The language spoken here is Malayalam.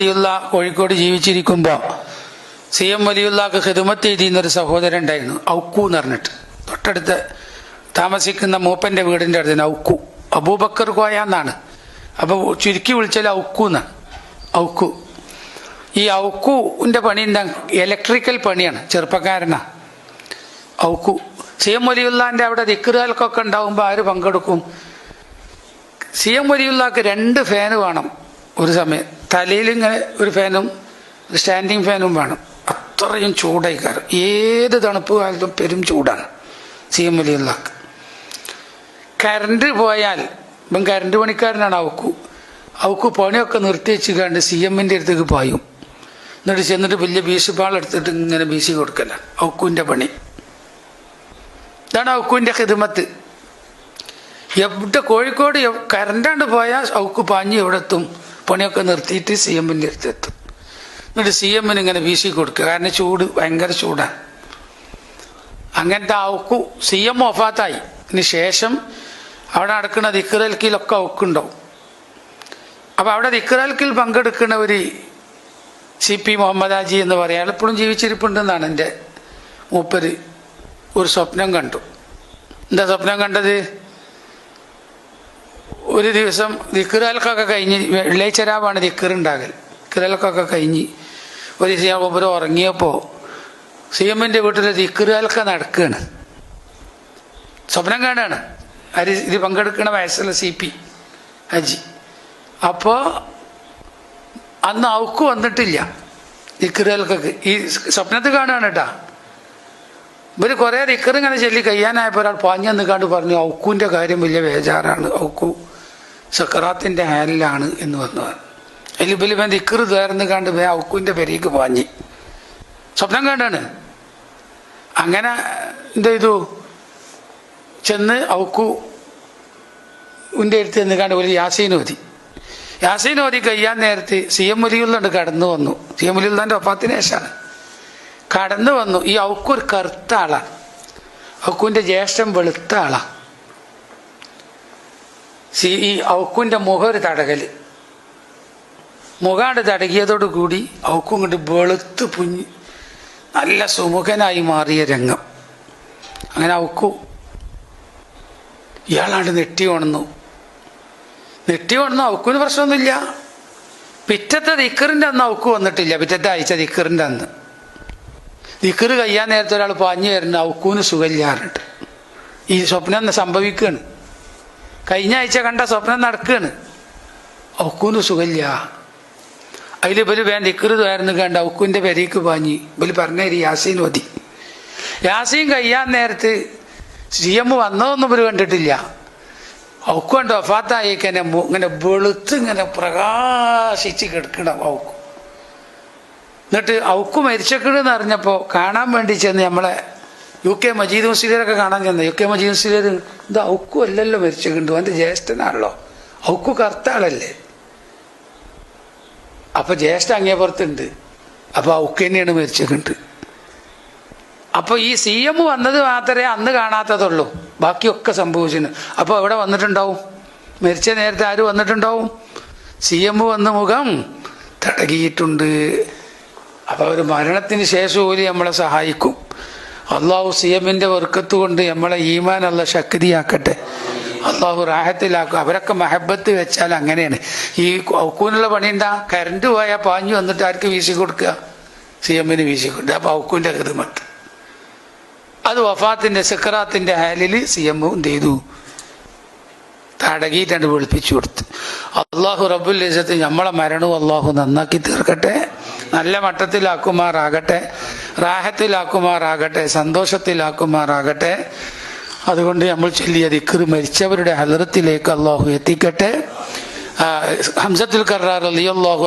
വലിയുള്ള കോഴിക്കോട് ജീവിച്ചിരിക്കുമ്പോൾ സി എം വലിയുള്ളക്ക് ഹിദമത്ത് എഴുതിയുന്നൊരു സഹോദരൻ ഉണ്ടായിരുന്നു ഔക്കു എന്ന് പറഞ്ഞിട്ട്. തൊട്ടടുത്ത് താമസിക്കുന്ന മൂപ്പന്റെ വീടിന്റെ അടുത്ത് ഔക്കു. അബൂബക്കർ കോയ എന്നാണ്. അപ്പോൾ ചുരുക്കി വിളിച്ചാൽ ഔക്കു എന്നാണ്. ഔക്കു. ഈ ഔക്കുവിന്റെ പണി എന്താ? ഇലക്ട്രിക്കൽ പണിയാണ് ചെറുപ്പക്കാരനാ. ഔക്കു. സി എം വലിയുള്ളാന്റെ അവിടെ ദിക്കറുകൾക്കൊക്കെ ഉണ്ടാവുമ്പോൾ ആര് പങ്കെടുക്കും? സി എം വലിയുള്ളക്ക് രണ്ട് ഫാന് വേണം ഒരു സമയം. തലയിൽ ഇങ്ങനെ ഒരു ഫാനും സ്റ്റാൻഡിങ് ഫാനും വേണം. അത്രയും ചൂടായി കയറും. ഏത് തണുപ്പ് കാലത്തും പെരും ചൂടാണ്. സി എം വലിയുള്ളക്ക് കറണ്ട് പോയാൽ ഇപ്പം കറണ്ട് പണിക്കാരനാണ് അവക്കു. അവക്ക് പണിയൊക്കെ നിർത്തി വെച്ച് കണ്ട് സി എമ്മിന്റെ അടുത്തേക്ക് പായും. എന്നിട്ട് ചെന്നിട്ട് വലിയ എടുത്തിട്ട് ഇങ്ങനെ വീശി കൊടുക്കല അവക്കുവിന്റെ പണി. ഇതാണ് അവക്കുവിന്റെ ഹിതമത്ത് എവിടെ കോഴിക്കോട് കരണ്ടാണ്ട് പോയാൽ അവക്ക് പാഞ്ഞ് എവിടെ എത്തും പണിയൊക്കെ നിർത്തിയിട്ട് സി എമ്മിന്റെ അടുത്ത് എത്തും. എന്നിട്ട് സി എമ്മിന് ഇങ്ങനെ വീശി കൊടുക്കുക. കാരണം ചൂട് ഭയങ്കര ചൂടാണ് അങ്ങനത്തെ അവക്കു സി എം ഒഫാത്തായി ഇതിന് ശേഷം അവിടെ നടക്കുന്ന ദിക്കറൽക്കിലൊക്കെ അവക്കുണ്ടാവും. അപ്പോൾ അവിടെ ദിക്കറൽക്കിൽ പങ്കെടുക്കുന്ന ഒരു സി പി മുഹമ്മദ് ഹാജി എന്ന് പറയാൻ ഇപ്പോഴും ജീവിച്ചിരിപ്പുണ്ടെന്നാണ് എന്റെ മൂപ്പര് ഒരു സ്വപ്നം കണ്ടു. എന്താ സ്വപ്നം കണ്ടത്? ഒരു ദിവസം ദിക്കറൽക്കൊക്കെ കഴിഞ്ഞ് വെള്ളിയാഴ്ച രാവാണ് ദിക്കറുണ്ടാകൽ ദിക്കറൽക്കൊക്കെ കഴിഞ്ഞ് ഒരു ദിവസം മൂപ്പർ ഉറങ്ങിയപ്പോൾ സി എമ്മിന്റെ വീട്ടിൽ ദിക്കറുകൾക്ക് നടക്കുകയാണ് സ്വപ്നം കാണുകയാണ് അരി ഇത് പങ്കെടുക്കുന്ന വയസ്സുള്ള സി പി ഹജി അപ്പോൾ അന്ന് അവക്ക് വന്നിട്ടില്ല ദിക്കറുകൾക്കൊക്കെ ഈ സ്വപ്നത്തിൽ കാണുകയാണ് കേട്ടാ ഇവർ കുറേ റിക്കറിങ്ങനെ ചൊല്ലി കഴിയാനായപ്പോൾ ഒരാൾ പാഞ്ഞു നിൽക്കാണ്ട് പറഞ്ഞു ഔക്കുവിന്റെ കാര്യം വലിയ ബേജാറാണ്. ഔക്കു സക്കറാത്തിന്റെ അയലിലാണ് എന്ന് വന്നത്. അതിൽ ഇവർ തേർന്ന് കണ്ട് വേ ഔക്കുവിന്റെ പെരേക്ക് പാഞ്ഞി. സ്വപ്നം കണ്ടാണ്. അങ്ങനെ എന്ത് ചെയ്തു? ചെന്ന് ഔക്കു ഉന്റെ അടുത്ത് നിന്ന് കണ്ട് ഒരു യാസീൻ ഓതി. യാസീൻ ഓതി കഴിയാൻ നേരത്ത് സി എം മുലിയുള്ളണ്ട് കടന്നു വന്നു. സി എം മുലിയുള്ളന്റെ ഒപ്പത്തിന് ശേഷമാണ്. കടന്നു വന്നു. ഈ ഔക്കു ഒരു കറുത്ത ആളാണ്. ഔക്കുവിന്റെ ജ്യേഷ്ഠം വെളുത്ത ആളാണ്. സി ഈ ഔക്കുവിന്റെ മുഖം ഒരു തടകൽ. മുഖാണ്ട് തടകിയതോടു കൂടി ഔക്കും കൊണ്ട് വെളുത്ത് പുഞ്ഞ് നല്ല സുമുഖനായി മാറിയ രംഗം. അങ്ങനെ ഔക്കു ഇയാളാണ്ട് നെട്ടി ഉണന്നു നെട്ടി ഉണന്നു ഔക്കുവിന് പ്രശ്നമൊന്നുമില്ല. പിറ്റത്തെ ദിക്കറിന്റെ അന്ന് ഔക്ക് വന്നിട്ടില്ല. പിറ്റത്തെ ആഴ്ച ദിക്കറിന്റെ അന്ന്. ദിക്കറ് കഴിയാൻ നേരത്തെ ഒരാൾ പാഞ്ഞു വരുന്ന ഔക്കൂന് സുഖമില്ലാറുണ്ട് ഈ സ്വപ്നം സംഭവിക്കുകയാണ്. കഴിഞ്ഞ ആഴ്ച കണ്ട സ്വപ്നം നടക്കുകയാണ് ഔക്കൂന് സുഖമില്ല. അതിൽ ഇവർ വേണ്ട ഇക്കൃതായിരുന്നു കണ്ട ഒക്കുവിന്റെ പെരേക്ക് പാഞ്ഞി. ഇവർ പറഞ്ഞേരി യാസീൻ മതി. യാസീൻ കഴിയാൻ നേരത്ത് സി എം വന്നതൊന്നും ഇവർ കണ്ടിട്ടില്ല. ഔക്ക് കണ്ട് ഒഫാത്തായിക്കനെ ഇങ്ങനെ വെളുത്ത് ഇങ്ങനെ പ്രകാശിച്ച് കിടക്കണം ഔക്കു എന്നിട്ട് ഔക്കു മരിച്ചക്കണെന്ന് അറിഞ്ഞപ്പോൾ കാണാൻ വേണ്ടി ചെന്ന് നമ്മളെ യു കെ മജീദ് മുസ്ലിയരൊക്കെ കാണാൻ ചെന്ന. യു കെ മജീദ് മുസ്ലിയർ ഇത് ഔക്കു അല്ലല്ലോ മരിച്ചക്കിണ്ടു അവന്റെ ജ്യേഷ്ഠനാണല്ലോ. ഔക്കു കറുത്ത ആളല്ലേ അപ്പൊ ജ്യേഷ്ഠ അങ്ങേപ്പുറത്തുണ്ട് അപ്പൊ ഔക്ക് തന്നെയാണ് മരിച്ചിട്ടുണ്ട് അപ്പൊ ഈ സി എം വന്നത് മാത്രമേ അന്ന് കാണാത്തതുള്ളൂ. ബാക്കിയൊക്കെ സംഭവിച്ചിന് അപ്പൊ എവിടെ വന്നിട്ടുണ്ടാവും? മരിച്ച നേരത്തെ ആര് വന്നിട്ടുണ്ടാവും? സി എം വന്ന മുഖം തടകിയിട്ടുണ്ട്. അപ്പൊ ഒരു മരണത്തിന് ശേഷം പോലും നമ്മളെ സഹായിക്കും. അള്ളാഹു സി വെറുക്കത്ത് കൊണ്ട് നമ്മളെ ഈമാൻ അല്ല ശക്തിയാക്കട്ടെ. അള്ളാഹു റാഹത്തിലാക്കും. അവരൊക്കെ മഹബത്ത് വെച്ചാൽ അങ്ങനെയാണ്. ഈ ഔക്കൂനുള്ള പണി എന്താ കരണ്ട് പോയാൽ പാഞ്ഞു വന്നിട്ട് ആർക്ക് വീശി കൊടുക്കുക? സി എമ്മിന് വീശി കൊടുക്കുക. അപ്പൊ ഔക്കൂന്റെ കൃതിമത്ത് അത് വഫാത്തിന്റെ സെക്രാത്തിന്റെ ഹാലിൽ സി എം എന്ത് ചെയ്തു? തടകിയിട്ടാണ്ട് വെളുപ്പിച്ചു കൊടുത്ത്. അള്ളാഹു റബ്ബുൽ നമ്മളെ മരണവും അള്ളാഹു നന്നാക്കി തീർക്കട്ടെ. നല്ല മട്ടത്തിലാക്കുമാറാകട്ടെ. റാഹത്തിലാക്കുമാറാകട്ടെ സന്തോഷത്തിലാക്കുമാറാകട്ടെ. അതുകൊണ്ട് നമ്മൾ ചൊല്ലിയ ദിക്കർ മരിച്ചവരുടെ ഹലറത്തിലേക്ക് അള്ളാഹു എത്തിക്കട്ടെ. ഹംസത്തിൽ ഹംസത്തുൽ കറാർ അലി അള്ളാഹു